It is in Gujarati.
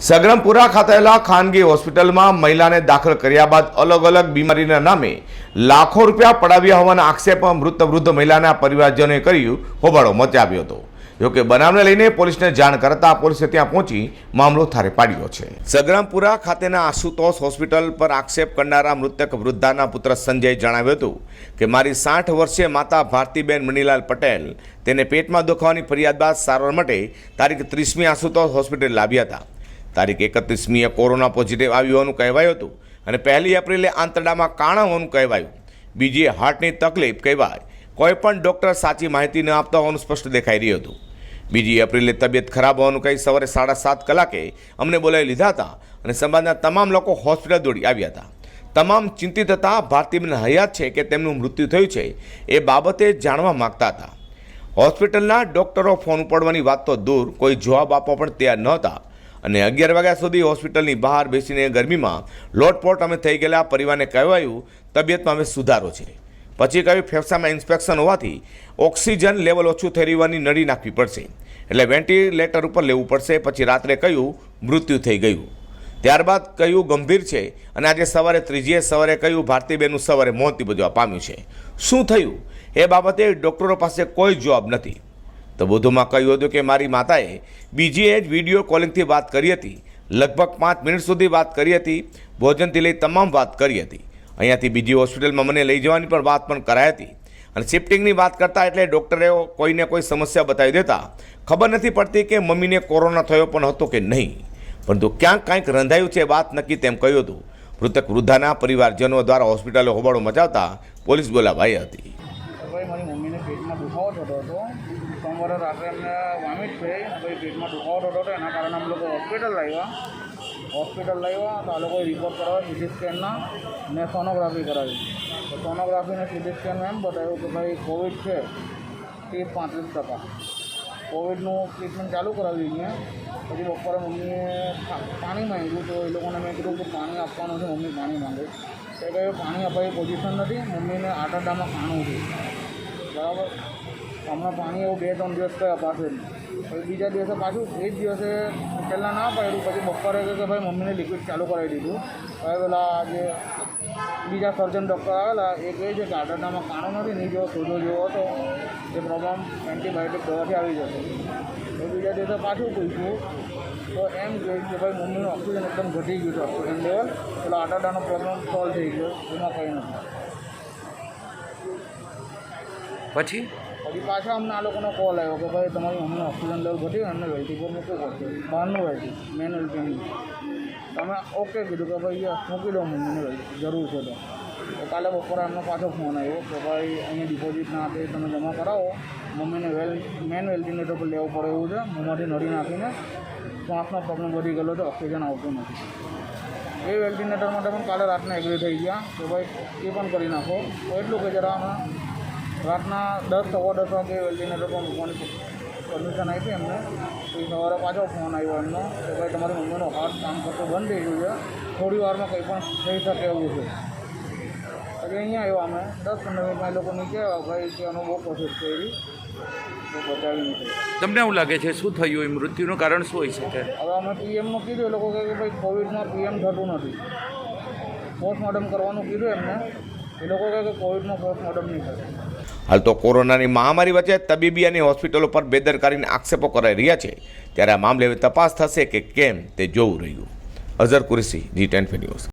સગરમપુરા ખાતેલા ખાનગી હોસ્પિટલમાં મહિલાને દાખલ કર્યા બાદ અલગ અલગ બીમારીના નામે લાખો રૂપિયા પડાવ્યા હોવાના આક્ષેપ મૃત વૃદ્ધ મહિલાના પરિવારજનોએ કર્યું હોબાળો મચાવ્યો હતો. જોકે બનાવને લઈને પોલીસને જાણ કરતા પોલીસે ત્યાં પહોંચી મામલો થારે પાડ્યો છે. સગરામપુરા ખાતેના આશુતોષ હોસ્પિટલ પર આક્ષેપ કરનારા મૃતક વૃદ્ધાના પુત્ર સંજય જણાવ્યું હતું કે, મારી સાઠ વર્ષીય માતા ભારતીબેન મણીલાલ પટેલ તેને પેટમાં દુખાવાની ફરિયાદ બાદ સારવાર માટે તારીખ ત્રીસમી આશુતોષ હોસ્પિટલ લાવ્યા હતા. તારીખ એકત્રીસમીએ કોરોના પોઝિટિવ આવ્યું હોવાનું કહેવાયું હતું. અને પહેલી એપ્રિલે આંતરડામાં કાણા હોવાનું કહેવાયું. બીજી હાર્ટની તકલીફ કહેવાય. કોઈ પણ ડૉક્ટર સાચી માહિતી ન આપતા હોવાનું સ્પષ્ટ દેખાઈ રહ્યું હતું. બીજી એપ્રિલે તબિયત ખરાબ હોવાનું કહી સવારે સાડા સાત કલાકે અમને બોલાવી લીધા હતા અને સમાજના તમામ લોકો હોસ્પિટલ દોડી આવ્યા હતા. તમામ ચિંતિત હતા ભારતીબેન હયાત છે કે તેમનું મૃત્યુ થયું છે એ બાબતે જાણવા માગતા હતા. હોસ્પિટલના ડૉક્ટરો ફોન ઉપાડવાની વાત તો દૂર, કોઈ જવાબ આપવા પણ તૈયાર નહોતા. અને અગિયાર વાગ્યા સુધી હોસ્પિટલની બહાર બેસીને ગરમીમાં લોટપોટ અમે થઈ ગયેલા. પરિવારને કહેવાયું, તબિયતમાં અમે સુધારો છે. પછી કહ્યું, ફેફસામાં ઇન્સ્પેક્શન હોવાથી ઓક્સિજન લેવલ ઓછું થઈ રહ્યું નડી નાખવી પડશે. એટલે વેન્ટિલેટર ઉપર લેવું પડશે. પછી રાત્રે કહ્યું, મૃત્યુ થઈ ગયું. ત્યારબાદ કહ્યું, ગંભીર છે. અને આજે સવારે ત્રીજીએ સવારે કહ્યું, ભારતીબેનનું સવારે મોત નિપજવા પામ્યું છે. શું થયું? એ બાબતે ડૉક્ટરો પાસે કોઈ જવાબ નથી. તો વધુમાં કહ્યું હતું કે મારી માતાએ બીજીએ જ વીડિયો કોલિંગથી વાત કરી હતી. લગભગ પાંચ મિનિટ સુધી વાત કરી હતી. ભોજનથી લઈ તમામ વાત કરી હતી. અહીંયાથી બીજી હોસ્પિટલમાં મને લઈ જવાની પણ વાત પણ કરાઈ હતી. અને શિફ્ટિંગની વાત કરતા એટલે ડૉક્ટરે કોઈને કોઈ સમસ્યા બતાવી દેતા ખબર નથી પડતી કે મમ્મીને કોરોના થયો પણ હતો કે નહીં. પરંતુ ક્યાંક કાંઈક રંધાયું છે વાત નક્કી તેમ કહ્યું હતું. મૃતક વૃદ્ધાના પરિવારજનો દ્વારા હોસ્પિટલે હોબાળો મચાવતા પોલીસ બોલાવાઈ હતી. પેટમાં દુખાવો થતો હતો સોમવારે રાત્રે એમને વામિટ થઈ અને ભાઈ પેટમાં દુખાવો થતો હતો એના કારણે અમે લોકો હોસ્પિટલ લાવ્યા હોસ્પિટલ લાવ્યા તો આ લોકોએ રિપોર્ટ કરાવ્યા સીટી સ્કેનના ને સોનોગ્રાફી કરાવી તો સોનોગ્રાફીને સીટી સ્કેનમાં એમ બતાવ્યું કે ભાઈ કોવિડ છે ત્રીસ પાંત્રીસ ટકા કોવિડનું ટ્રીટમેન્ટ ચાલુ કરાવી અહીંયા પછી બપોરે મમ્મીએ પા- પાણી માંગ્યું તો એ લોકોને મેં કીધું કે પાણી આપવાનું છે મમ્મી પાણી માંગે એ કહ્યું પાણી અપાવી પોઝિશન નથી મમ્મીને આટાડામાં ખાણું છે બરાબર હમણાં પાણી એવું બે ત્રણ દિવસ થયા પાસે બીજા દિવસે પાછું એ જ દિવસે પહેલાં ના પાડ્યું, પછી બપોરે કે ભાઈ મમ્મીને લિક્વિડ ચાલુ કરાવી દીધું. હવે પેલા જે બીજા સર્જન ડૉક્ટર આવેલા, એ કહે છે કે આટાડામાં કાણો નથી, નહીં જેવો સોજો જેવો હતો, એ પ્રોબ્લેમ એન્ટીબાયોટિક દવાથી આવી જશે. તો બીજા દિવસે પાછું પૂછ્યું, તો એમ કહે કે ભાઈ મમ્મીનું ઓક્સિજન એકદમ ઘટી ગયું છે ઓક્સિજન લેવલ પેલો આટાડાનો પ્રોબ્લેમ સોલ્વ થઈ ગયો, એમાં કંઈ નથી. પછી? પછી પાછા અમને આ લોકોનો કોલ આવ્યો કે ભાઈ તમારી અમને ઓક્સિજન લેવલ ઘટ્યું અમને વેલ્ટી પર મૂકવું પડશે. બહારનું વેલ્ટી મેન વેલ્ટી તમે ઓકે કીધું કે ભાઈ મૂકી દો મમ્મીને જરૂર છે તો. કાલે બપોરે એમનો પાછો ફોન આવ્યો કે ભાઈ અહીંયા ડિપોઝિટ ના આપે, તમે જમા કરાવો. મમ્મીને વેલ મેન વેલ્ટિનેટર પર લેવું પડે એવું છે. મોંમાંથી નળી નાખીને શ્વાસનો પ્રોબ્લેમ વધી ગયેલો છે ઓક્સિજન આવતું નથી. એ વેલ્ટિનેટર માટે પણ કાલે રાતના એગ્રી થઈ ગયા કે ભાઈ એ પણ કરી નાખો. તો એટલું કે જરા રાતના દસ સવા દસ વાગે વેલ્ડીને પર મૂકવાની પરમિશન આપી એમને પછી સવારે પાછો ફોન આવ્યો એમનો કે ભાઈ તમારી મમ્મીનો હાર્ટ કામ કરતો બંધ થઈ ગયું છે. થોડી વારમાં કંઈ પણ થઈ શકે એવું છે. એટલે અહીંયા આવ્યો અમે. દસ પંદર મિનિટમાં એ લોકો નીચે આવ્યા ભાઈ કે આનો બહુ કોશિશ કરી તો બચાવી નથી તમને એવું લાગે છે શું થયું એ મૃત્યુનું કારણ શું હોઈ શકે હવે અમે પીએમનું કીધું. એ લોકો કહે કે ભાઈ કોવિડમાં પીએમ થતું નથી. પોસ્ટમોર્ટમ કરવાનું કીધું એમને. એ લોકો કહે કે કોવિડમાં પોસ્ટમોર્ટમ નહીં થાય. હાલ તો કોરોનાની મહામારી વચ્ચે તબીબી અને હોસ્પિટલો પર બેદરકારીના આક્ષેપો કરાઈ રહ્યા છે. ત્યારે આ મામલે તપાસ થશે કે કેમ તે જોવું રહ્યું. Azhar Qureshi, G ten news.